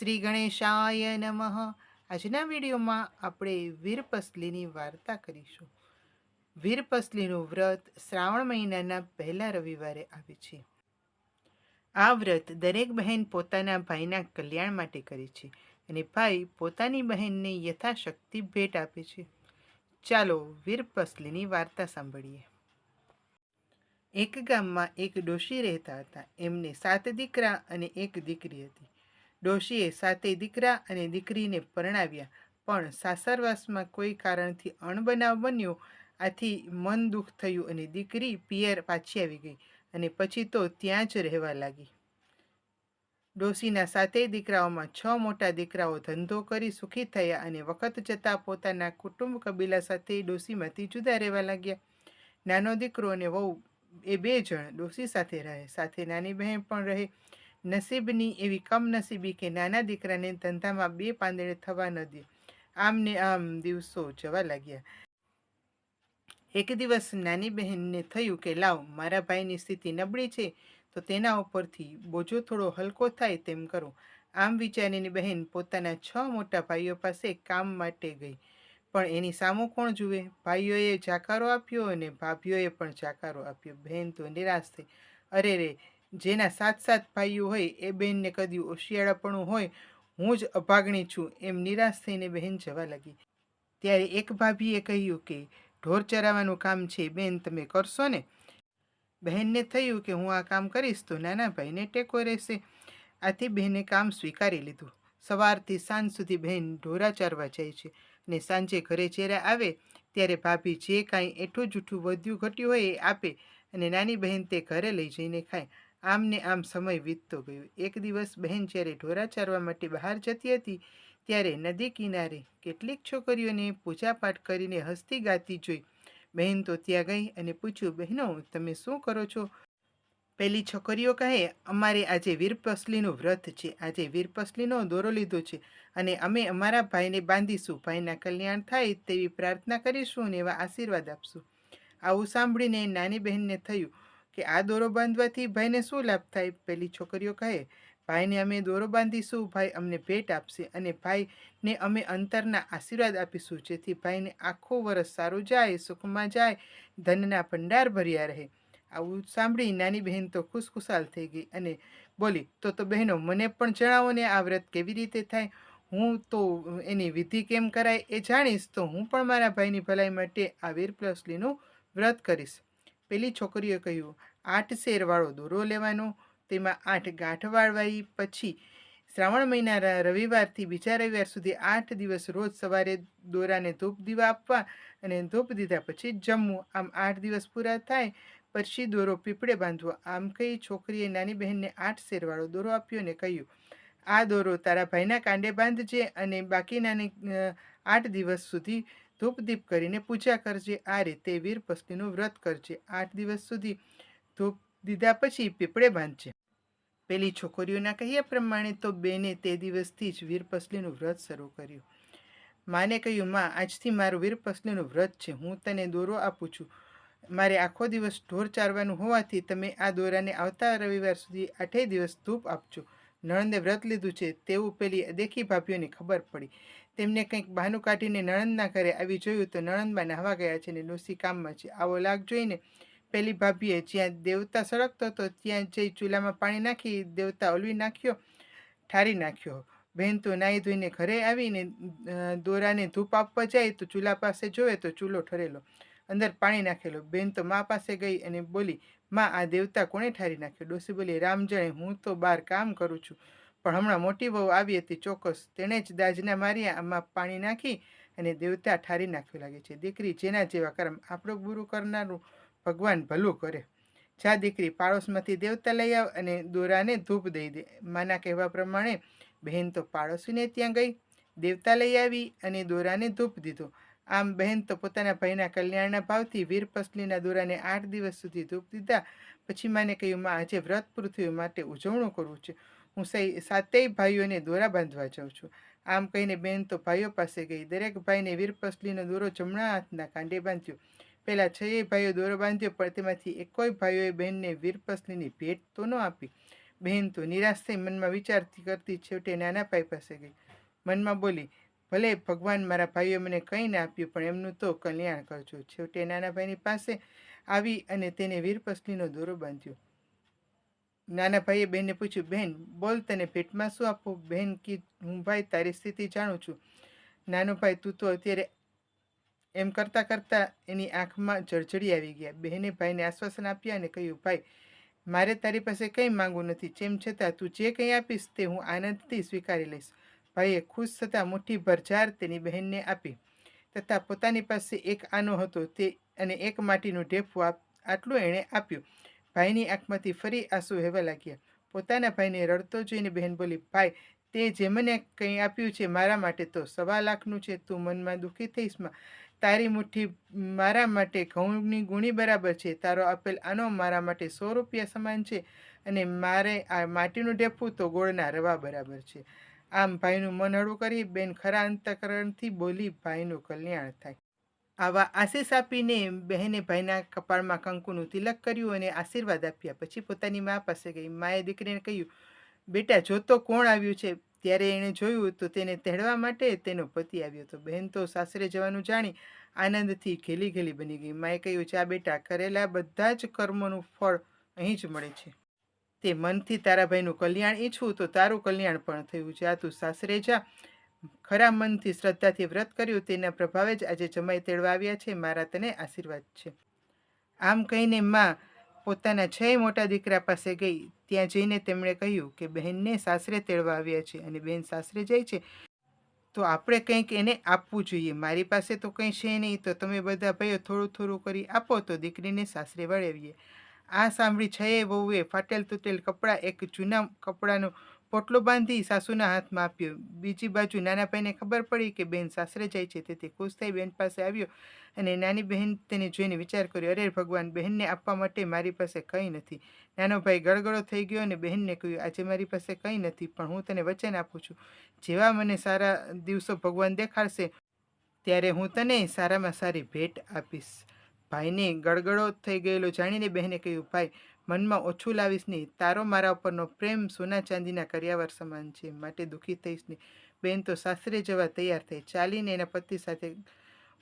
શ્રી ગણેશાય નમઃ. આજના વિડીયોમાં આપણે વીરપસલીની વાર્તા કરીશું. વીરપસલીનું વ્રત શ્રાવણ મહિનાના પહેલા રવિવારે આવે છે. આ વ્રત દરેક બહેન પોતાના ભાઈના કલ્યાણ માટે કરે છે અને ભાઈ પોતાની બહેનને યથાશક્તિ ભેટ આપે છે. ચાલો વીરપસલીની વાર્તા સાંભળીએ. એક ગામમાં એક ડોશી રહેતા હતા. એમને સાત દીકરા અને એક દીકરી હતી. ડોશીએ સાતે દીકરા અને દીકરીને પરણાવ્યા. પણ સાસરવાસમાં કોઈ કારણથી અણબનાવ બન્યો, આથી મન દુઃખ થયું અને દીકરી પિયર પાછી આવી ગઈ અને પછી તો ત્યાં જ રહેવા લાગી. ડોશીના સાતેય દીકરાઓમાં છ મોટા દીકરાઓ ધંધો કરી સુખી થયા અને વખત જતાં પોતાના કુટુંબ કબીલા સાથે ડોશીમાંથી જુદા રહેવા લાગ્યા. નાનો દીકરો અને વહુ એ બે જણ ડોશી સાથે રહે. સાથે નાની બહેન પણ રહે. નસીબની એવી કમનસીબી કે નાના દીકરાને ધંધામાં બે પાંદડે થવા ન દે. આમને આમ દિવસો જવા લાગ્યા. એક દિવસ નાની બહેનને થયું કે, લાવ, મારા ભાઈની સ્થિતિ નબળી છે, તો તેના ઉપરથી બોજો થોડો હલકો થાય તેમ કરું. આમ વિચારીની બહેન પોતાના છ મોટા ભાઈઓ પાસે કામ માટે ગઈ. પણ એની સામો કોણ જુએ? ભાઈઓએ જાકારો આપ્યો અને ભાભીઓએ પણ જાકારો આપ્યો. બહેન તો નિરાશ થઈ, અરે રે જેના સાત સાત ભાઈઓ હોય, એ બહેનને કદી ઓશિયાળાપણું હોય, હું જ અભાગણી છું એમ નિરાશ થઈને બહેન જવા લાગી. ત્યારે એક ભાભીએ કહ્યું કે, ઢોર ચરાવવાનું કામ છે, બેન તમે કરશો ને? બહેનને થયું કે, હું આ કામ કરીશ તો નાના ભાઈને ટેકો રહેશે. આથી બહેને કામ સ્વીકારી લીધું. સવારથી સાંજ સુધી બહેન ઢોરા ચારવા જાય છે ને સાંજે ઘરે જ્યારે આવે, ત્યારે ભાભી જે કાંઈ એઠું જૂઠું વધ્યું ઘટ્યું હોય એ આપે અને નાની બહેન તે ઘરે લઈ જઈને ખાય. આમ ને આમ સમય વીતતો ગયો. એક દિવસ બહેન જ્યારે ઢોરા ચારવા માટે બહાર જતી હતી, ત્યારે નદી કિનારે કેટલીક છોકરીઓને પૂજાપાઠ કરીને હસતી ગાતી જોઈ. બહેન તો ત્યાં ગઈ અને પૂછ્યું, બહેનો, તમે શું કરો છો? પેલી છોકરીઓ કહે, અમારે આજે વીરપસલીનું વ્રત છે. આજે વીરપસલીનો દોરો લીધો છે અને અમે અમારા ભાઈને બાંધીશું. ભાઈના કલ્યાણ થાય તેવી પ્રાર્થના કરીશું અને એવા આશીર્વાદ આપશું. આવું સાંભળીને નાની બહેનને થયું કે આ દોરો બાંધવાથી ભાઈને શું લાભ થાય? પેલી છોકરીઓ કહે, ભાઈને અમે દોરો બાંધીશું, ભાઈ અમને ભેટ આપશે અને ભાઈને અમે અંતરના આશીર્વાદ આપીશું, જેથી ભાઈને આખો વરસ સારું જાય, સુખમાં જાય, ધનના ભંડાર ભર્યા રહે. આવું સાંભળી નાની બહેન તો ખુશખુશાલ થઈ ગઈ અને બોલી, તો તો બહેનો, મને પણ જણાવો ને આ વ્રત કેવી રીતે થાય? હું તો એની વિધિ કેમ કરાય એ જાણીશ, તો હું પણ મારા ભાઈની ભલાઈ માટે આ વીર પ્લસલીનું વ્રત કરીશ. પેલી છોકરીએ કહ્યું, આઠ શેરવાળો દોરો લેવાનો. તેમાં આઠ ગાંઠ વાળવાઈ પછી શ્રાવણ મહિના રવિવારથી બીજા રવિવાર સુધી આઠ દિવસ રોજ સવારે દોરાને ધૂપ દીવા આપવા અને ધૂપ દીધા પછી જમવું. આમ આઠ દિવસ પૂરા થાય પછી દોરો પીપળે બાંધવો. આમ કહી છોકરીએ નાની બહેનને આઠ શેરવાળો દોરો આપ્યો ને કહ્યું, આ દોરો તારા ભાઈના કાંડે બાંધજે અને બાકીનાને આઠ દિવસ સુધી ધૂપ દીપ કરીને પૂજા કરજે. આ રીતે વીર પસલીનું વ્રત કરજે. આઠ દિવસ સુધી ધૂપ દીધા પછી પીપળે બાંધજે. પેલી છોકરીઓના કહ્યા પ્રમાણે તો બેને તે દિવસથી જ વીરપસલીનું વ્રત શરૂ કર્યું. માને કહ્યું, માં, આજથી મારું વીરપસલીનું વ્રત છે. હું તને દોરો આપું છું. મારે આખો દિવસ ઢોર ચારવાનું હોવાથી તમે આ દોરાને આવતા રવિવાર સુધી આઠેય દિવસ ધૂપ આપજો. નણંદે વ્રત લીધું છે તેવું પેલી દેખી ભાભીઓને ખબર પડી. તેમને કંઈક બહાનું કાઢીને નણંદના ઘરે આવી જોયું તો નણંદબા નાહવા ગયા છે ને ડોસી કામમાં છે. આવો લાગ જોઈને પેલી ભાભીએ જ્યાં દેવતા સળગતો હતો ત્યાં જઈ ચૂલામાં પાણી નાખી દેવતા ઓલવી નાખ્યો, ઠારી નાખ્યો. બહેન તો નાહી ધોઈને ઘરે આવીને દોરાને ધૂપ આપવા જાય તો ચૂલા પાસે જોવે તો ચૂલો ઠરેલો. અંદર પાણી નાખેલો. બેન તો મા પાસે ગઈ અને બોલી માં આ દેવતા કોણે ઠારી નાખ્યો? ડોસી બોલી, રામ જાણે, હું તો બહાર કામ કરું છું. પણ હમણાં મોટી વહુ આવી હતી ચોક્કસ. તેણે જ દાજના માર્યા આમાં પાણી નાખી અને દેવતા ઠારી નાખવી લાગે છે. દીકરી જેના જેવા કર્મ, આપણું ગુરુ કરનારું ભગવાન ભલું કરે. જા દીકરી, પાડોશમાંથી દેવતા લઈ આવ અને દોરાને ધૂપ દઈ દે. માના કહેવા પ્રમાણે બહેન તો પાડોશીને ત્યાં ગઈ. દેવતા લઈ આવી અને દોરાને ધૂપ દીધો. આમ બહેન તો પોતાના ભાઈના કલ્યાણના ભાવથી વીર પસલીના દોરાને આઠ દિવસ સુધી ધૂપ દીધા. પછી માને કહ્યું, માં, આજે વ્રત પૃથ્વી માટે ઉજવણું કરવું છે. હું સાતેય ભાઈઓને દોરા બાંધવા જાઉં છું. આમ કહીને બેન તો ભાઈઓ પાસે ગઈ. દરેક ભાઈને વીરપસલીનો દોરો જમણા હાથના કાંડે બાંધ્યો. પહેલાં છએ ભાઈઓ દોરો બાંધ્યો, પણ તેમાંથી એકોય ભાઈઓએ બહેનને વીરપસલીની ભેટ તો ન આપી. બહેન તો નિરાશ થઈ મનમાં વિચારતી કરતી છેવટે નાના ભાઈ પાસે ગઈ. મનમાં બોલી ભલે ભગવાન મારા ભાઈઓ મને કંઈ ના આપ્યું, પણ એમનું તો કલ્યાણ કરજો. છેવટે નાના ભાઈની પાસે આવી અને તેને વીરપસલીનો દોરો બાંધ્યો. નાના ભાઈએ બહેનને પૂછ્યું બહેન બોલ તને પેટમાં શું આપું બહેન કી, હું ભાઈ તારી સ્થિતિ જાણું છું. નાનો ભાઈ, તું તો અત્યારે એમ કરતાં કરતાં એની આંખમાં જળજળી આવી ગયા. બહેને ભાઈને આશ્વાસન આપ્યા અને કહ્યું, ભાઈ, મારે તારી પાસે કંઈ માંગવું નથી. જેમ છતાં તું જે કંઈ આપીશ તે હું આનંદથી સ્વીકારી લઈશ. ભાઈએ ખુશ થતાં મુઠ્ઠી ભરજાર તેની બહેનને આપી. તથા પોતાની પાસે એક આનો હતો તે અને એક માટીનું ઢેફું આટલું એણે આપ્યું. ભાઈની આંખમાંથી ફરી આંસુ વહેવા લાગ્યા. પોતાના ભાઈને રડતો જોઈને બહેન બોલી, ભાઈ, તે જે મને કંઈ આપ્યું છે મારા માટે તો સવા લાખનું છે, તું મનમાં દુઃખી થઈશમાં તારી મુઠ્ઠી મારા માટે ઘઉંની ગુણી બરાબર છે. તારો આપેલ આનો મારા માટે સો રૂપિયા સમાન છે અને મારે આ માટીનું ઢેફું તો ગોળના રવા બરાબર છે. આમ ભાઈનું મન હળવું કરી બેન ખરા અંતકરણથી બોલી, ભાઈનું કલ્યાણ થાય. આવા આશીષ આપીને બહેને ભાઈના કપાળમાં કંકુનું તિલક કર્યું અને આશીર્વાદ આપ્યા. પછી પોતાની મા પાસે ગઈ. માએ દીકરીને કહ્યું, બેટા જોતો કોણ આવ્યું છે? ત્યારે એણે જોયું તો તેને તેડવા માટે તેનો પતિ આવ્યો હતો. બહેન તો સાસરે જવાનું જાણી આનંદથી ઘેલી ઘેલી બની ગઈ. માએ કહ્યું ચા બેટા, કરેલા બધા જ કર્મોનું ફળ અહીં જ મળે છે. તે મનથી તારા ભાઈનું કલ્યાણ ઈચ્છું તો તારું કલ્યાણ પણ થયું. જા તું સાસરે જા. ખરા મનથી શ્રદ્ધાથી વ્રત કર્યું તેના પ્રભાવે જ આજે જમાઈ તેડવા આવ્યા છે. મારા તને આશીર્વાદ છે. આમ કહીને માં પોતાના છ મોટા દીકરા પાસે ગઈ. ત્યાં જઈને તેમણે કહ્યું કે બહેનને સાસરે તેડવા આવ્યા છે અને બહેન સાસરે જાય છે. તો આપણે કંઈક એને આપવું જોઈએ. મારી પાસે તો કંઈ છે નહીં. તો તમે બધા ભાઈઓ થોડું થોડું કરી આપો તો દીકરીને સાસરે વળાવીએ. આ સાંભળી છએ વહુએ ફાટેલ તૂટેલ કપડાં, એક જૂના કપડાનું પોટલો બાંધી સાસુના હાથમાં આપ્યો. બીજી બાજુ નાના ભાઈને ખબર પડી કે બેન સાસરે જાય છે, તેથી ખુશ થઈ બેન પાસે આવ્યો અને નાની બહેન તેને જોઈને વિચાર કર્યો, અરે ભગવાન, બહેનને આપવા માટે મારી પાસે કંઈ નથી. નાનો ભાઈ ગળગળો થઈ ગયો અને બહેનને કહ્યું, આજે મારી પાસે કંઈ નથી, પણ હું તને વચન આપું છું. જેવા મને સારા દિવસો ભગવાન દેખાડશે, ત્યારે હું તને સારામાં સારી ભેટ આપીશ. ભાઈને ગળગળો થઈ ગયેલો જાણીને બહેને કહ્યું, ભાઈ, મનમાં ઓછું લાવીશ નહીં. તારો મારા ઉપરનો પ્રેમ સોના ચાંદીના કર્યાવર સમાન છે. માટે દુઃખી થઈશ નહીં. બેન તો સાસરે જવા તૈયાર થઈ. ચાલીને એના પતિ સાથે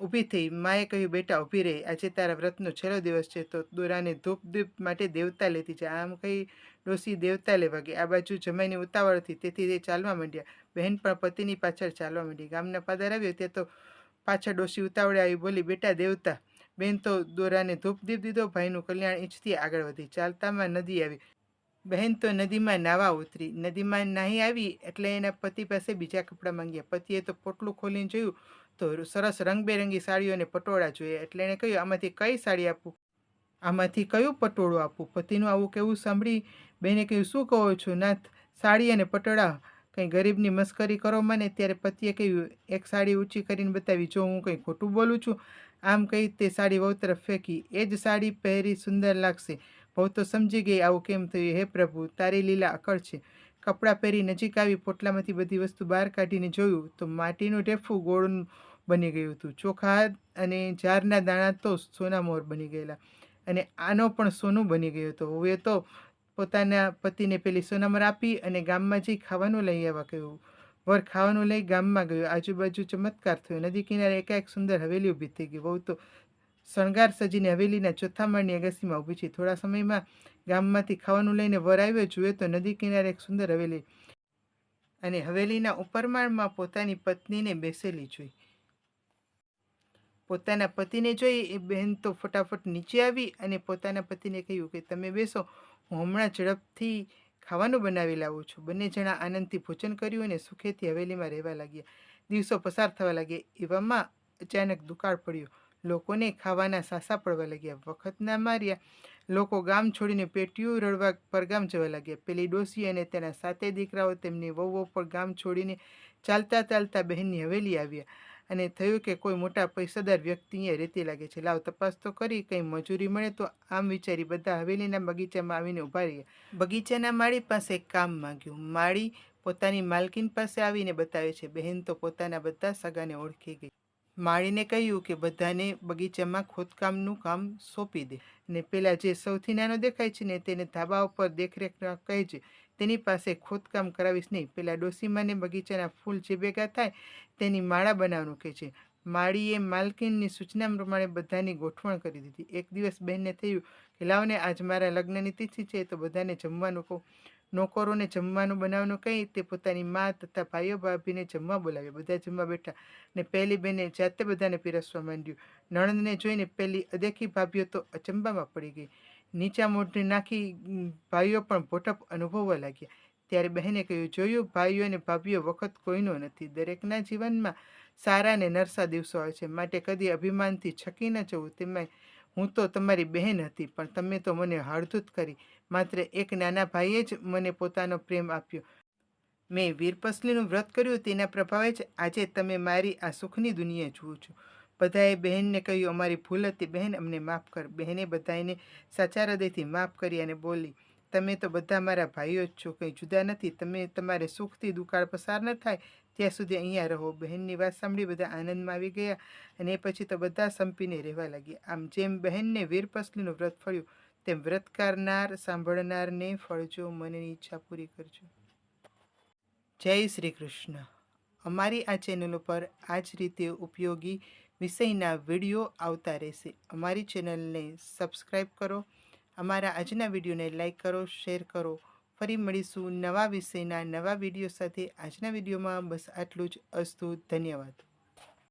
ઊભી થઈ. માએ કહ્યું, બેટા, ઊભી રહી. આજે તારા વ્રતનો છેલ્લો દિવસ છે. તો દોરાને ધૂપ દીપ માટે દેવતા લેતી જાય આમ કહી ડોસી દેવતા લેવા ગઈ. આ બાજુ જમાઈની ઉતાવળ હતી. તેથી તે ચાલવા માંડ્યા. બહેન પણ પતિની પાછળ ચાલવા માંડી. ગામના પાદર આવ્યો. તે તો પાછળ ડોસી ઉતાવળે આવી બોલી, બેટા, દેવતા બેન તો દોરાને ધૂપ દીપ દીધો, ભાઈનું કલ્યાણ ઈચ્છતી આગળ વધી. ચાલતામાં નદી આવી. બહેન તો નદીમાં નાવા ઉતરી. નદીમાં નાહી આવી એટલે એના પતિ પાસે બીજા કપડાં માંગ્યા. પતિએ તો પોટલું ખોલીને જોયું તો સરસ રંગબેરંગી સાડીઓ અને પટોળા જોઈએ એટલે એણે કહ્યું, આમાંથી કઈ સાડી આપું? આમાંથી કયું પટોળું આપું? પતિનું આવું કેવું સાંભળી બેને કહ્યું, શું કહો છો? નાથ સાડી અને પટોળા કંઈ ગરીબની મસ્કરી કરો મને, ત્યારે પતિએ કહ્યું, એક સાડી ઊંચી કરીને બતાવી, જો હું કંઈ ખોટું બોલું છું, આમ કહી તે સાડી વહુ તરફ ફેંકી. એ જ સાડી પહેરી સુંદર લાગશે. બહુ તો સમજી ગઈ આવું કેમ થયું? હે પ્રભુ, તારી લીલા અકળ છે. કપડાં પહેરી નજીક આવી, પોટલામાંથી બધી વસ્તુ બહાર કાઢીને જોયું, તો માટીનું ઢેફું ગોળનું બની ગયું હતું. ચોખા અને જારના દાણા તો સોના મોર બની ગયેલા. અને આનો પણ સોનું બની ગયું હતું. હવે તો પોતાના પતિને પેલી સોનામર આપી અને ગામમાં જઈ ખાવાનું લઈ આવવા કહ્યું વર ખાવાનું લઈ ગામમાં ગયો. આજુબાજુ ચમત્કાર થયો. નદી કિનારે એકાએક સુંદર હવેલી ઊભી થઈ ગઈ. બહુ તો શણગાર સજીને હવેલીના ચોથા માળની અગસીમાં ઊભી છે. થોડા સમયમાં ગામમાંથી ખાવાનું લઈને વર આવ્યો. જુએ તો નદી કિનારે એક સુંદર હવેલી અને હવેલીના ઉપરમાળમાં પોતાની પત્નીને બેસેલી જોઈ. પોતાના પતિને જોઈ એ બહેન તો ફટાફટ નીચે આવી અને પોતાના પતિને કહ્યું કે, તમે બેસો. હું હમણાં ઝડપથી ખાવાનું બનાવી લાવું છું. બંને જણા આનંદથી ભોજન કર્યું અને સુખેથી હવેલીમાં રહેવા લાગ્યા. દિવસો પસાર થવા લાગ્યા. એવામાં અચાનક દુકાળ પડ્યો. લોકોને ખાવાના સાસા પડવા લાગ્યા. વખત ના માર્યા. લોકો ગામ છોડીને પેટીયું રડવા પરગામ જવા લાગ્યા. પેલી ડોસી અને તેના સાતે દીકરાઓ તેમની વહુઓ પર ગામ છોડીને ચાલતા ચાલતા બહેનની હવેલી આવ્યા. અને થયું કે કોઈ મોટા પૈસાદાર વ્યક્તિ અહીંયા રહેતી લાગે છે. લાવ તપાસ તો કરી, કંઈ મજૂરી મળે તો આમ વિચારી બધા હવેલીના બગીચામાં આવીને ઊભા રહ્યા. બગીચાના માળી પાસે કામ માંગ્યું. માળી પોતાની માલકીન પાસે આવીને બતાવે છે, બહેન, તો પોતાના બધા સગાને ઓળખી ગઈ. માળીને કહ્યું કે, બધાને બગીચામાં ખોદકામનું કામ સોંપી દે. ને પેલા જે સૌથી નાનો દેખાય છે ને, તેને ધાબા ઉપર દેખરેખ કહેજે. તેની પાસે ખોદકામ કરાવીશ નહીં. પેલા ડોસીમાને બગીચાના ફૂલ જે ભેગા થાય તેની માળા બનાવવાનું કહે છે. માળીએ માલકીનની સૂચના પ્રમાણે બધાની ગોઠવણ કરી દીધી. એક દિવસ બહેનને થયું કે લાવને આજ મારા લગ્નની તિથિ છે, તો બધાને જમવાનું કહું. નોકરોને જમવાનું બનાવવાનું કહી, તે પોતાની મા તથા ભાઈઓ ભાભીને જમવા બોલાવ્યા બધા જમવા બેઠા ને પહેલી બેને જાતે બધાને પીરસવા માંડ્યું. નણંદને જોઈને પહેલી અદેખી ભાભીઓ તો અચંબામાં પડી ગઈ. નીચા મોઢે નાખી ભાઈઓ પણ ભોટપ અનુભવવા લાગ્યા. ત્યારે બહેને કહ્યું, જોયું, ભાઈઓ અને ભાભીઓ વખત કોઈનો નથી. દરેકના જીવનમાં સારા અને નરસા દિવસો આવે છે. માટે કદી અભિમાનથી છકી ન જવું. તેમાં હું તો તમારી બહેન હતી, પણ તમે તો મને હળધૂત કરી. માત્ર એક નાના ભાઈએ જ મને પોતાનો પ્રેમ આપ્યો. મેં વીરપસલીનું વ્રત કર્યું. તેના પ્રભાવે જ આજે તમે મારી આ સુખની દુનિયા જુઓ છો. બધાએ બહેનને કહ્યું, અમારી ભૂલ હતી બહેન, અમને માફ કર. બહેને બધાને સાચા હૃદયથી માફ કરી અને બોલી, તમે તો બધા મારા ભાઈઓ જ છો, કંઈ જુદા નથી. તમે તમારે સુખથી દુકાળ પસાર ન થાય, ત્યાં સુધી અહીંયા રહો. બહેનની વાત સાંભળી બધા આનંદમાં આવી ગયા અને એ પછી તો બધા સંપીને રહેવા લાગ્યા. આમ જેમ બહેનને વીરપસલીનું વ્રત ફળ્યું, તેમ વ્રત કરનાર સાંભળનારને ફળજો, મનની ઈચ્છા પૂરી કરજો. જય શ્રી કૃષ્ણ. અમારી આ ચેનલ પર આ જ રીતે ઉપયોગી વિષયના વીડિયો આવતા રહેશે. અમારી ચેનલને સબસ્ક્રાઈબ કરો. અમારા આજના વિડીયોને લાઈક કરો, શેર કરો. ફરી મળીશું નવા વિષયના નવા વીડિયો સાથે. આજના વિડીયોમાં બસ આટલું જ. અસ્તુ, ધન્યવાદ.